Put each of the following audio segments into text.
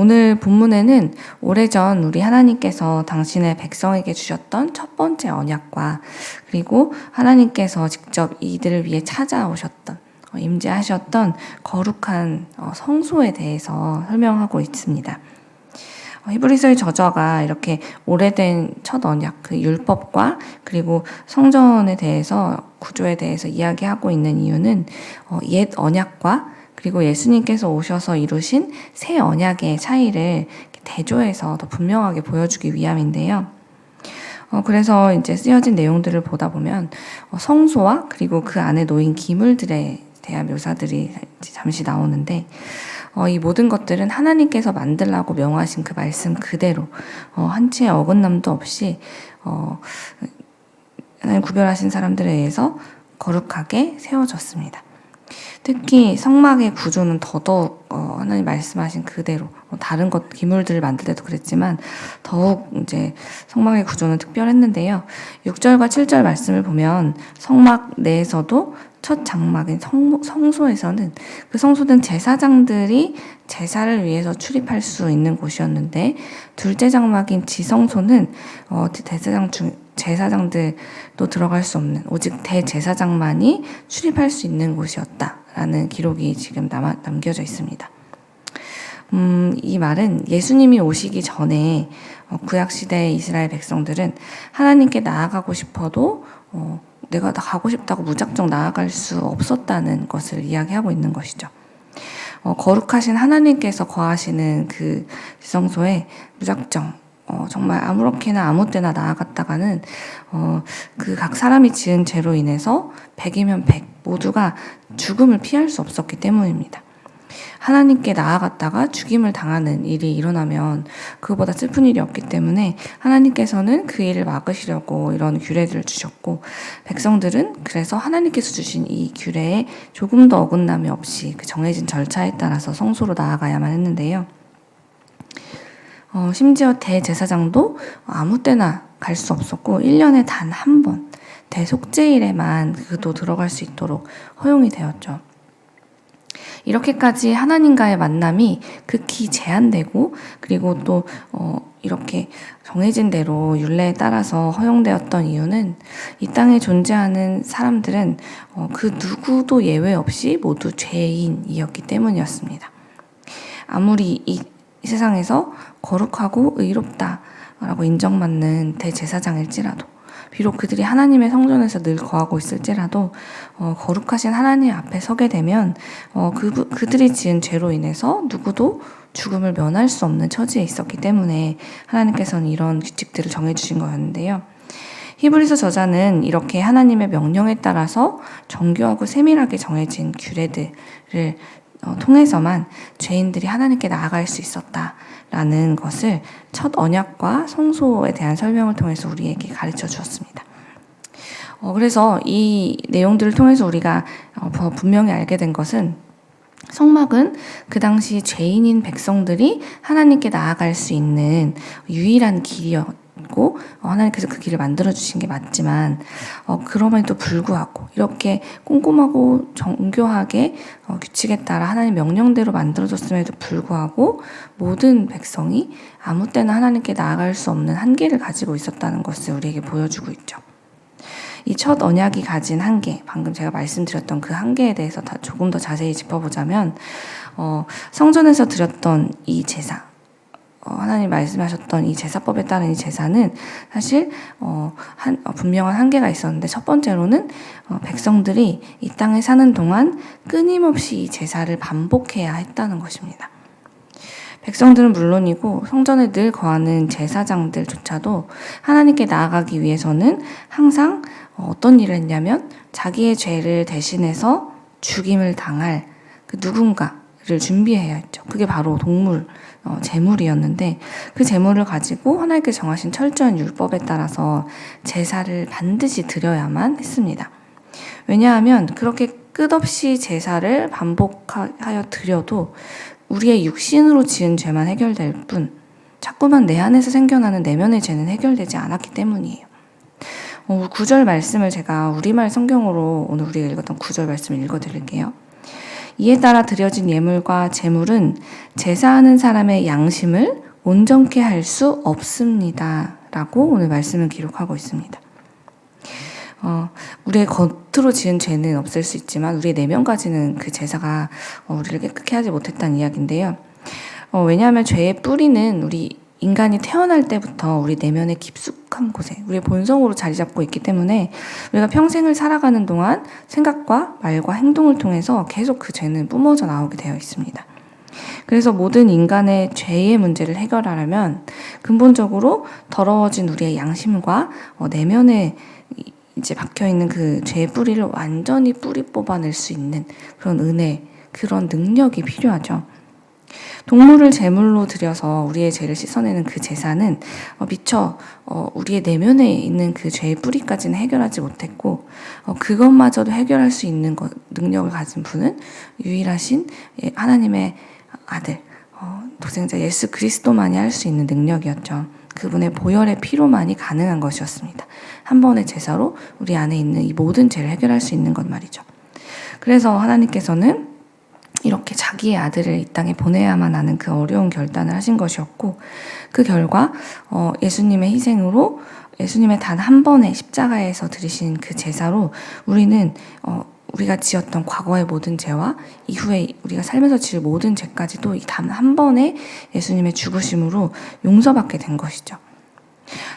오늘 본문에는 오래전 우리 하나님께서 당신의 백성에게 주셨던 첫 번째 언약과 그리고 하나님께서 직접 이들을 위해 찾아오셨던 어, 임재하셨던 거룩한 어, 성소에 대해서 설명하고 있습니다. 어, 히브리서의 저자가 이렇게 오래된 첫 언약, 그 율법과 그리고 성전에 대해서 구조에 대해서 이야기하고 있는 이유는 옛 언약과 그리고 예수님께서 오셔서 이루신 새 언약의 차이를 대조해서 더 분명하게 보여주기 위함인데요. 어, 그래서 이제 쓰여진 내용들을 보다 보면 어, 성소와 그리고 그 안에 놓인 기물들에 대한 묘사들이 잠시 나오는데 어, 이 모든 것들은 하나님께서 만들라고 명하신 그 말씀 그대로 어, 한치의 어긋남도 없이 어, 하나님 구별하신 사람들에 의해서 거룩하게 세워졌습니다. 특히 성막의 구조는 더더욱 어, 하나님 말씀하신 그대로 어, 다른 것 기물들을 만들 때도 그랬지만 더욱 이제 성막의 구조는 특별했는데요. 6절과 7절 말씀을 보면 성막 내에서도 첫 장막인 성, 성소에서는 그 성소는 제사장들이 제사를 위해서 출입할 수 있는 곳이었는데 둘째 장막인 지성소는 어, 대제사장 중 제사장들도 들어갈 수 없는 오직 대제사장만이 출입할 수 있는 곳이었다라는 기록이 지금 남아, 남겨져 있습니다. 음, 이 말은 예수님이 오시기 전에 어, 구약 시대의 이스라엘 백성들은 하나님께 나아가고 싶어도 어, 내가 다 가고 싶다고 무작정 나아갈 수 없었다는 것을 이야기하고 있는 것이죠. 어, 거룩하신 하나님께서 거하시는 그 지성소에 무작정 어, 정말 아무렇게나 아무 때나 나아갔다가는 어, 그 각 사람이 지은 죄로 인해서 백이면 백 모두가 죽음을 피할 수 없었기 때문입니다. 하나님께 나아갔다가 죽임을 당하는 일이 일어나면 그보다 슬픈 일이 없기 때문에 하나님께서는 그 일을 막으시려고 이런 규례들을 주셨고 백성들은 그래서 하나님께서 주신 이 규례에 조금 더 어긋남이 없이 그 정해진 절차에 따라서 성소로 나아가야만 했는데요. 어, 심지어 대제사장도 아무 때나 갈 수 없었고 1년에 단 한 번 대속제일에만 그도 들어갈 수 있도록 허용이 되었죠. 이렇게까지 하나님과의 만남이 극히 제한되고 그리고 또 어, 이렇게 정해진 대로 율례에 따라서 허용되었던 이유는 이 땅에 존재하는 사람들은 어, 그 누구도 예외 없이 모두 죄인이었기 때문이었습니다. 아무리 이 세상에서 거룩하고 의롭다라고 인정받는 대제사장일지라도 비록 그들이 하나님의 성전에서 늘 거하고 있을지라도 어, 거룩하신 하나님 앞에 서게 되면 어, 그, 그들이 지은 죄로 인해서 누구도 죽음을 면할 수 없는 처지에 있었기 때문에 하나님께서는 이런 규칙들을 정해주신 거였는데요. 히브리서 저자는 이렇게 하나님의 명령에 따라서 정교하고 세밀하게 정해진 규례들을 어, 통해서만 죄인들이 하나님께 나아갈 수 있었다라는 것을 첫 언약과 성소에 대한 설명을 통해서 우리에게 가르쳐 주었습니다. 어, 그래서 이 내용들을 통해서 우리가 어, 분명히 알게 된 것은 성막은 그 당시 죄인인 백성들이 하나님께 나아갈 수 있는 유일한 길이었 있 고 어, 하나님께서 그 길을 만들어 주신 게 맞지만 어, 그럼에도 불구하고 이렇게 꼼꼼하고 정교하게 어, 규칙에 따라 하나님 명령대로 만들어졌음에도 불구하고 모든 백성이 아무 때나 하나님께 나아갈 수 없는 한계를 가지고 있었다는 것을 우리에게 보여주고 있죠. 이 첫 언약이 가진 한계, 방금 제가 말씀드렸던 그 한계에 대해서 조금 더 자세히 짚어보자면, 어, 성전에서 드렸던 이 제사, 어, 하나님 말씀하셨던 이 제사법에 따른 이 제사는 사실 어, 한, 어, 분명한 한계가 있었는데 첫 번째로는 어, 백성들이 이 땅에 사는 동안 끊임없이 이 제사를 반복해야 했다는 것입니다. 백성들은 물론이고 성전에 늘 거하는 제사장들조차도 하나님께 나아가기 위해서는 항상 어떤 일을 했냐면 자기의 죄를 대신해서 죽임을 당할 그 누군가 를 준비해야 했죠. 그게 바로 동물, 어, 재물이었는데 그 재물을 가지고 하나님께 정하신 철저한 율법에 따라서 제사를 반드시 드려야만 했습니다. 왜냐하면 그렇게 끝없이 제사를 반복하여 드려도 우리의 육신으로 지은 죄만 해결될 뿐 자꾸만 내 안에서 생겨나는 내면의 죄는 해결되지 않았기 때문이에요. 어, 구절 말씀을 제가 우리말 성경으로 오늘 우리가 읽었던 구절 말씀을 읽어드릴게요. 이에 따라 드려진 예물과 제물은 제사하는 사람의 양심을 온전케 할 수 없습니다. 라고 오늘 말씀을 기록하고 있습니다. 어, 우리의 겉으로 지은 죄는 없앨 수 있지만 우리의 내면까지는 그 제사가 어, 우리를 깨끗게 하지 못했다는 이야기인데요. 어, 왜냐하면 죄의 뿌리는 우리 인간이 태어날 때부터 우리 내면의 깊숙한 곳에 우리의 본성으로 자리 잡고 있기 때문에 우리가 평생을 살아가는 동안 생각과 말과 행동을 통해서 계속 그 죄는 뿜어져 나오게 되어 있습니다. 그래서 모든 인간의 죄의 문제를 해결하려면 근본적으로 더러워진 우리의 양심과 어, 내면에 이제 박혀 있는 그 죄의 뿌리를 완전히 뿌리 뽑아낼 수 있는 그런 은혜, 그런 능력이 필요하죠. 동물을 제물로 들여서 우리의 죄를 씻어내는 그 제사는 어, 미처 어, 우리의 내면에 있는 그 죄의 뿌리까지는 해결하지 못했고 어, 그것마저도 해결할 수 있는 것, 능력을 가진 분은 유일하신 예, 하나님의 아들 어, 독생자 예수 그리스도만이 할 수 있는 능력이었죠. 그분의 보혈의 피로만이 가능한 것이었습니다. 한 번의 제사로 우리 안에 있는 이 모든 죄를 해결할 수 있는 것 말이죠. 그래서 하나님께서는 이렇게 자기의 아들을 이 땅에 보내야만 하는 그 어려운 결단을 하신 것이었고 그 결과 어, 예수님의 희생으로 예수님의 단 한 번의 십자가에서 드리신 그 제사로 우리는 어, 우리가 지었던 과거의 모든 죄와 이후에 우리가 살면서 지을 모든 죄까지도 단 한 번의 예수님의 죽으심으로 용서받게 된 것이죠.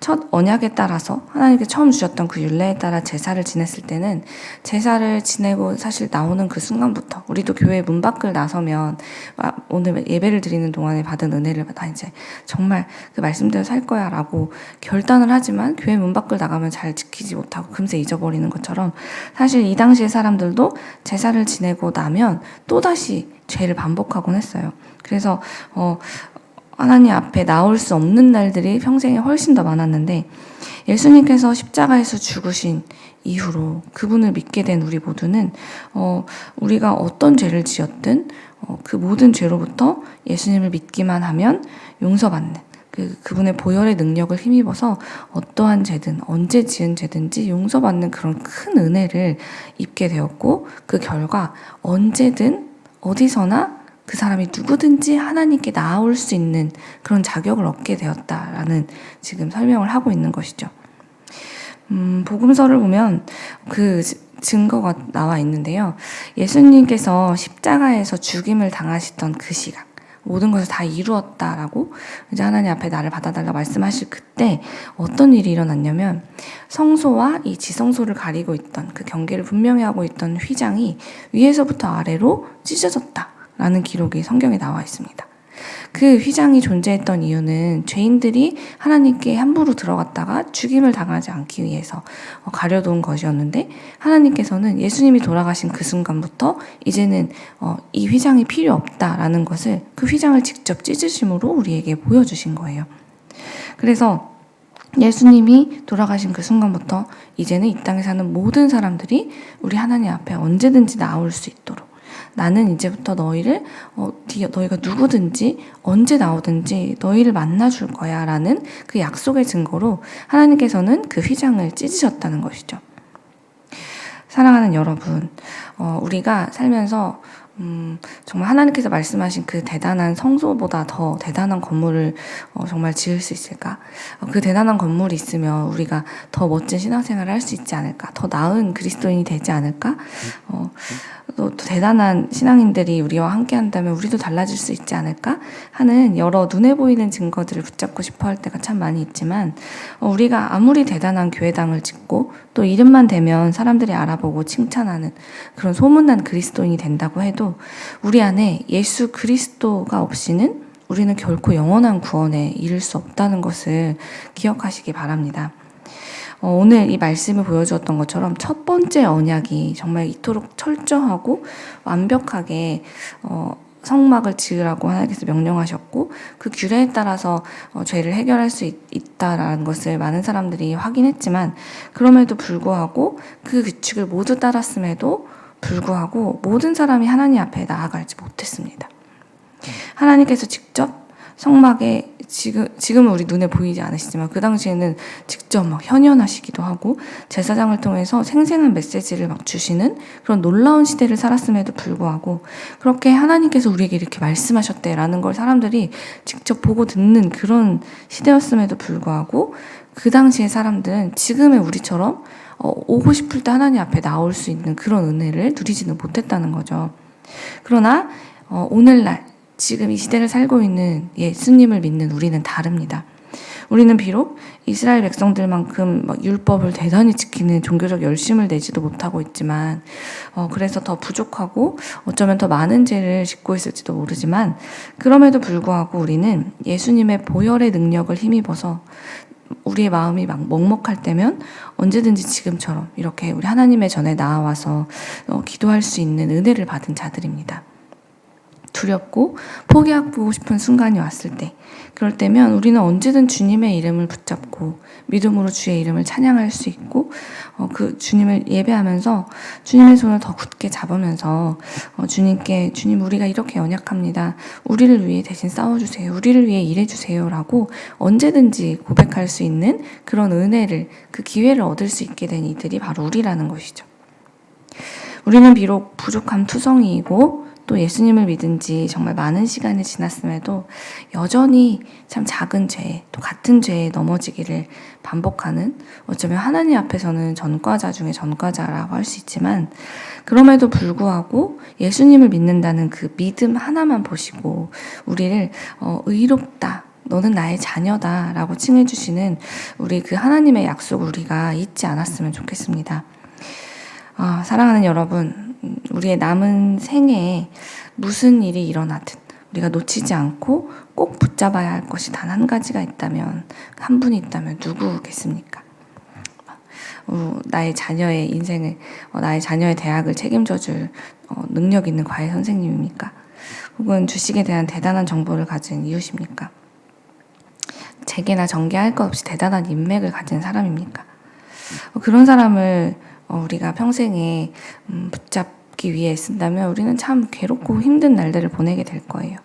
첫 언약에 따라서 하나님께 처음 주셨던 그 율례에 따라 제사를 지냈을 때는 제사를 지내고 사실 나오는 그 순간부터 우리도 교회 문 밖을 나서면 아, 오늘 예배를 드리는 동안에 받은 은혜를 받아 이제 정말 그 말씀대로 살 거야라고 결단을 하지만 교회 문 밖을 나가면 잘 지키지 못하고 금세 잊어버리는 것처럼 사실 이 당시의 사람들도 제사를 지내고 나면 또 다시 죄를 반복하곤 했어요. 그래서 어 하나님 앞에 나올 수 없는 날들이 평생에 훨씬 더 많았는데 예수님께서 십자가에서 죽으신 이후로 그분을 믿게 된 우리 모두는 어, 우리가 어떤 죄를 지었든 어, 그 모든 죄로부터 예수님을 믿기만 하면 용서받는 그, 그분의 보혈의 능력을 힘입어서 어떠한 죄든 언제 지은 죄든지 용서받는 그런 큰 은혜를 입게 되었고 그 결과 언제든 어디서나 그 사람이 누구든지 하나님께 나아올 수 있는 그런 자격을 얻게 되었다라는 지금 설명을 하고 있는 것이죠. 음, 복음서를 보면 그 증거가 나와 있는데요. 예수님께서 십자가에서 죽임을 당하시던 그 시각, 모든 것을 다 이루었다라고 이제 하나님 앞에 나를 받아달라 말씀하실 그때 어떤 일이 일어났냐면 성소와 이 지성소를 가리고 있던 그 경계를 분명히 하고 있던 휘장이 위에서부터 아래로 찢어졌다. 라는 기록이 성경에 나와 있습니다. 그 휘장이 존재했던 이유는 죄인들이 하나님께 함부로 들어갔다가 죽임을 당하지 않기 위해서 어, 가려둔 것이었는데 하나님께서는 예수님이 돌아가신 그 순간부터 이제는 어, 이 휘장이 필요 없다라는 것을 그 휘장을 직접 찢으심으로 우리에게 보여주신 거예요. 그래서 예수님이 돌아가신 그 순간부터 이제는 이 땅에 사는 모든 사람들이 우리 하나님 앞에 언제든지 나올 수 있도록 나는 이제부터 너희를 어, 너희가 누구든지 언제 나오든지 너희를 만나줄 거야라는 그 약속의 증거로 하나님께서는 그 휘장을 찢으셨다는 것이죠. 사랑하는 여러분, 어, 우리가 살면서 음, 정말 하나님께서 말씀하신 그 대단한 성소보다 더 대단한 건물을 어, 정말 지을 수 있을까? 어, 그 대단한 건물이 있으면 우리가 더 멋진 신앙생활을 할 수 있지 않을까? 더 나은 그리스도인이 되지 않을까? 어, 또, 또 대단한 신앙인들이 우리와 함께 한다면 우리도 달라질 수 있지 않을까? 하는 여러 눈에 보이는 증거들을 붙잡고 싶어 할 때가 참 많이 있지만 어, 우리가 아무리 대단한 교회당을 짓고 또 이름만 되면 사람들이 알아보고 칭찬하는 그런 소문난 그리스도인이 된다고 해도 해도 우리 안에 예수 그리스도가 없이는 우리는 결코 영원한 구원에 이를 수 없다는 것을 기억하시기 바랍니다. 어, 오늘 이 말씀을 보여주었던 것처럼 첫 번째 언약이 정말 이토록 철저하고 완벽하게 어, 성막을 지으라고 하나님께서 명령하셨고 그 규례에 따라서 어, 죄를 해결할 수 있, 있다라는 것을 많은 사람들이 확인했지만 그럼에도 불구하고 그 규칙을 모두 따랐음에도 불구하고 모든 사람이 하나님 앞에 나아가지 못했습니다. 하나님께서 직접 성막에 지금 지금은 우리 눈에 보이지 않으시지만 그 당시에는 직접 막 현현하시기도 하고 제사장을 통해서 생생한 메시지를 막 주시는 그런 놀라운 시대를 살았음에도 불구하고 그렇게 하나님께서 우리에게 이렇게 말씀하셨대라는 걸 사람들이 직접 보고 듣는 그런 시대였음에도 불구하고 그 당시의 사람들은 지금의 우리처럼 어, 오고 싶을 때 하나님 앞에 나올 수 있는 그런 은혜를 누리지는 못했다는 거죠. 그러나 어, 오늘날 지금 이 시대를 살고 있는 예수님을 믿는 우리는 다릅니다. 우리는 비록 이스라엘 백성들만큼 막 율법을 대단히 지키는 종교적 열심을 내지도 못하고 있지만, 어, 그래서 더 부족하고 어쩌면 더 많은 죄를 짓고 있을지도 모르지만, 그럼에도 불구하고 우리는 예수님의 보혈의 능력을 힘입어서 우리의 마음이 막 먹먹할 때면 언제든지 지금처럼 이렇게 우리 하나님의 전에 나와서 어, 기도할 수 있는 은혜를 받은 자들입니다. 두렵고 포기하고 싶은 순간이 왔을 때, 그럴 때면 우리는 언제든 주님의 이름을 붙잡고 믿음으로 주의 이름을 찬양할 수 있고, 어, 그 주님을 예배하면서 주님의 손을 더 굳게 잡으면서 어, 주님께 주님 우리가 이렇게 연약합니다. 우리를 위해 대신 싸워주세요. 우리를 위해 일해주세요라고 언제든지 고백할 수 있는 그런 은혜를 그 기회를 얻을 수 있게 된 이들이 바로 우리라는 것이죠. 우리는 비록 부족한 투성이이고 또 예수님을 믿은 지 정말 많은 시간이 지났음에도 여전히 참 작은 죄, 또 같은 죄에 넘어지기를 반복하는 어쩌면 하나님 앞에서는 전과자 중에 전과자라고 할 수 있지만 그럼에도 불구하고 예수님을 믿는다는 그 믿음 하나만 보시고 우리를 어, 의롭다. 너는 나의 자녀다. 라고 칭해주시는 우리 그 하나님의 약속을 우리가 잊지 않았으면 좋겠습니다. 아, 사랑하는 여러분, 우리의 남은 생에 무슨 일이 일어나든 우리가 놓치지 않고 꼭 붙잡아야 할 것이 단 한 가지가 있다면, 한 분이 있다면 누구겠습니까? 어, 나의 자녀의 인생을, 어, 나의 자녀의 대학을 책임져 줄 어, 능력 있는 과외 선생님입니까? 혹은 주식에 대한 대단한 정보를 가진 이웃입니까? 재계나 전개할 것 없이 대단한 인맥을 가진 사람입니까? 어, 그런 사람을 어, 우리가 평생에 음, 붙잡기 위해 쓴다면 우리는 참 괴롭고 힘든 날들을 보내게 될 거예요.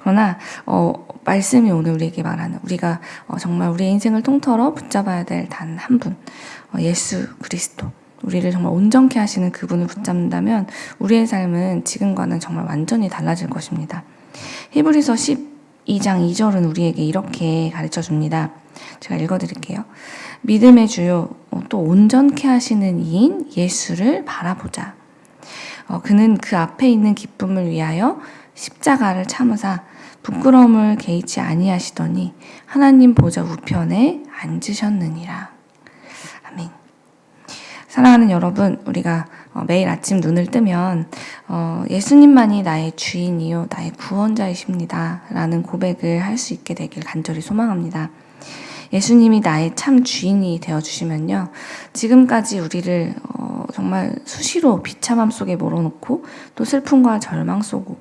그러나 어, 말씀이 오늘 우리에게 말하는 우리가 어, 정말 우리의 인생을 통틀어 붙잡아야 될 단 한 분, 어, 예수 그리스도. 우리를 정말 온전케 하시는 그분을 붙잡는다면 우리의 삶은 지금과는 정말 완전히 달라질 것입니다. 히브리서 12장 2절은 우리에게 이렇게 가르쳐 줍니다. 제가 읽어 드릴게요. 믿음의 주요 어, 또 온전케 하시는 이인 예수를 바라보자. 어, 그는 그 앞에 있는 기쁨을 위하여 십자가를 참으사 부끄러움을 개의치 아니하시더니 하나님 보좌 우편에 앉으셨느니라. 아멘. 사랑하는 여러분, 우리가 어, 매일 아침 눈을 뜨면 어, 예수님만이 나의 주인이요 나의 구원자이십니다. 라는 고백을 할 수 있게 되길 간절히 소망합니다. 예수님이 나의 참 주인이 되어 주시면요. 지금까지 우리를 어, 정말 수시로 비참함 속에 몰아놓고 또 슬픔과 절망 속으로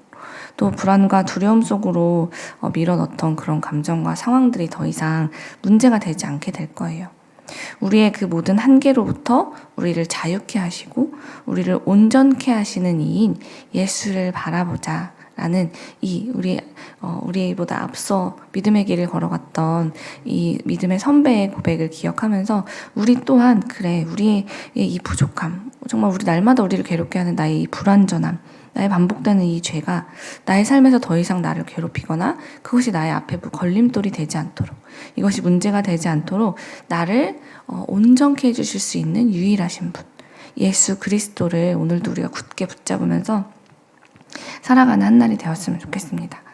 또 불안과 두려움 속으로 어, 밀어넣던 그런 감정과 상황들이 더 이상 문제가 되지 않게 될 거예요. 우리의 그 모든 한계로부터 우리를 자유케 하시고 우리를 온전케 하시는 이인 예수를 바라보자. 라는 이 우리 어, 우리보다 앞서 믿음의 길을 걸어갔던 이 믿음의 선배의 고백을 기억하면서 우리 또한 그래 우리의 이 부족함 정말 우리 날마다 우리를 괴롭게 하는 나의 이 불완전함 나의 반복되는 이 죄가 나의 삶에서 더 이상 나를 괴롭히거나 그것이 나의 앞에 걸림돌이 되지 않도록 이것이 문제가 되지 않도록 나를 어, 온전케 해주실 수 있는 유일하신 분 예수 그리스도를 오늘도 우리가 굳게 붙잡으면서 살아가는 한 날이 되었으면 좋겠습니다.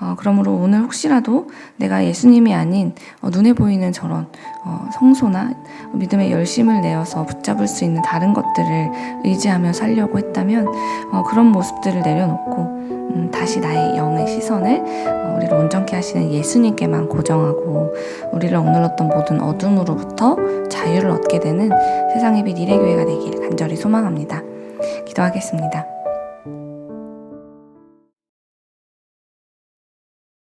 어, 그러므로 오늘 혹시라도 내가 예수님이 아닌 어, 눈에 보이는 저런 어, 성소나 믿음의 열심을 내어서 붙잡을 수 있는 다른 것들을 의지하며 살려고 했다면 어, 그런 모습들을 내려놓고 음, 다시 나의 영의 시선을 어, 우리를 온전케 하시는 예수님께만 고정하고 우리를 억눌렀던 모든 어둠으로부터 자유를 얻게 되는 세상의 빛 이래교회가 되기를 간절히 소망합니다. 기도하겠습니다.